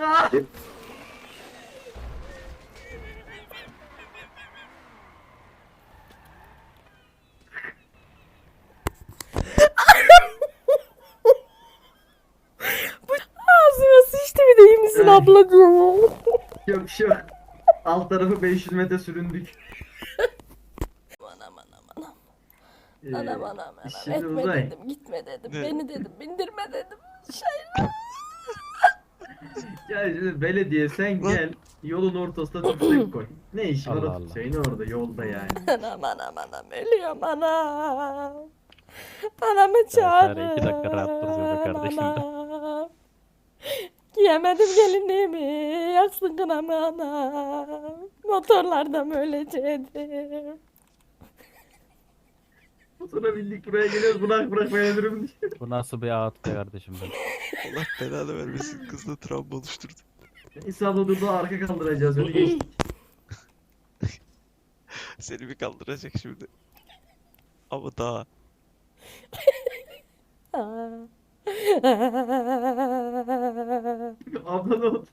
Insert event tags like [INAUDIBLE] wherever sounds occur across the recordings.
Ay. ablacığım? Yok yok. Alt tarafı 500 metre süründük. Anam anam anam. Ee, Anam anam anam. Şimdi Etme uzay. dedim, gitme dedim, Ne? beni dedim, bindirme dedim. Şey, [LAUGHS] Gel şimdi belediye sen Lan. gel yolun ortasına tüfek [CLEARS THROAT] koy. Ne iş var Allah o Allah. tüfeğin orada yolda yani. [LAUGHS] anam anam anam ölüyorum anam. Anamı çağırın. iki dakika rahat dur be kardeşim de. anam. Giyemedim gelinliğimi, yaksın kınamı anam. Motorlarda mı öleceğim? Sonra bindik buraya geliyoruz bırak bırak beğenirim diye. Bu nasıl bir ağıt be kardeşim ben. Allah belanı vermesin. Kızla travma oluşturdu. İsabla durdu arka kaldıracağız önü geçtik. [LAUGHS] Seni bir kaldıracak şimdi. Ama daha. Abla ne oldu?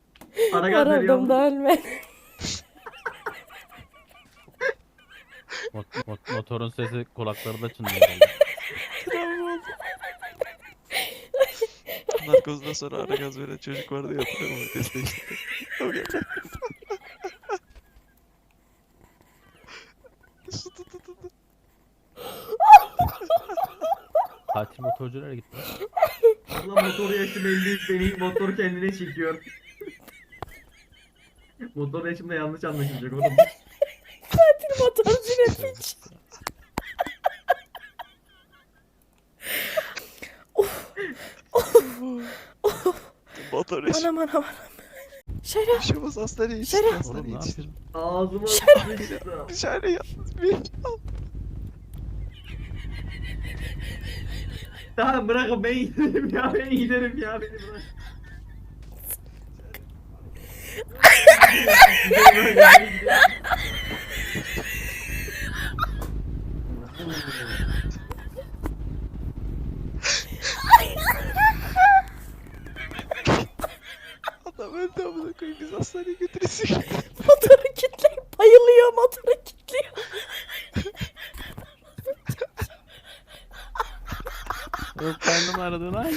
Ara gaz veriyor. Aradım Mot- mot- motorun sesi kulaklarında çınlıyor. Narkozdan sonra ara gaz veren çocuk vardı ya hatırlıyor musun? Destekli. O geldi. Su tut tut tut. Fatih motorcu nereye gitti? Abla motoru yaşım 50 beni motor kendine çekiyor. Motor yaşımda yanlış anlaşılacak oğlum. Katil motorcu ne piç. Motor eşi. Anam anam anam. Şera. Yaşamaz hastaneye yetişti. Şeref. Hastaneye ne yetişti. yapıyorsun? Ağzıma Şeref. sıçtı. Dışarı yalnız bir. Tamam bırakın ben giderim ya ben giderim ya beni bırak. Bırak, [LAUGHS] giderim. Adam öldü amına koyayım biz hastaneye götüresin. Motoru kilitleyip bayılıyor motoru kilitliyor. Yok karnım ağrıdı lan.